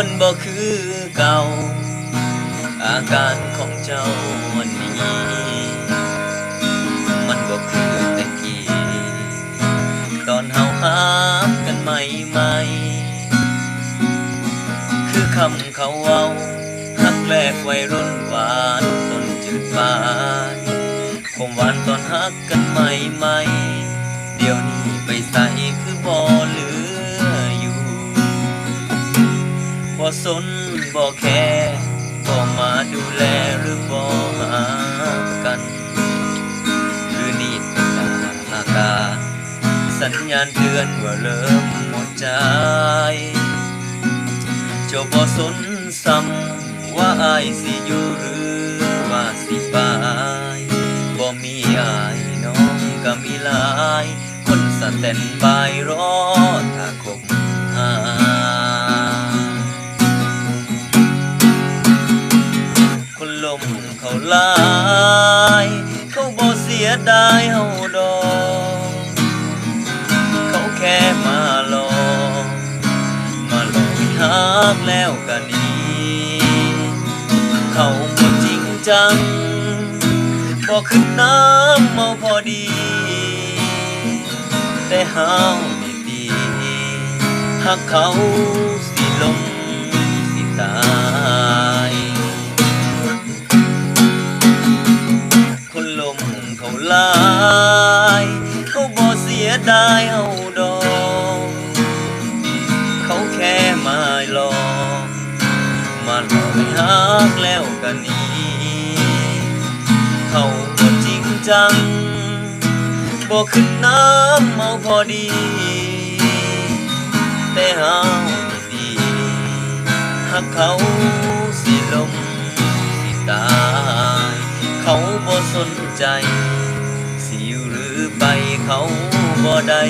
มันบ่คือเก่า อาการของเจ้าวันนี้ มันบ่คือแต่กี้ตอนเฮาหากันใหม่ใหม่ๆคือคำเขาเว้าหักแรกไวัยรุ่นหวานต้นจืดปานผมหวานตอนหักกันใหม่ใหม่ๆเดี๋ยวนี้ไปใส่คือบ่เลือ สนบ่แคร์บ่มาดูแลหรือบ่หากันหรือนี่เป็นอากาสัญญาณเตือนว่าเริ่มหมดใจ เจ้าบ่สนซ้ำว่าอายสิอยู่หรือว่าสิไปบ่มีอายน้องก็มีหลาย คนสแตนบายรอถ้าคบหาายเขาบ่เสียดายเฮาดอกเขาแค่มาลองมาลองให้ฮักแล้วกันนี้เขาบ่จริงจังบอกขึ้นน้ำเมาพอดี แต่เฮานี่ดีหักเขาสิลง ลมเขาลายเขาบ่เสียดายเอาดอกเขาแค่มาหลอกมาหลอกให้ฮักแล้วกันนี้เขาบ่จริงจังบ่ขึ้นน้ำเมาพอดี แต่เฮาดีหักเขา เขาบ่สนใจ สิอยู่หรือไปเขาบ่ได้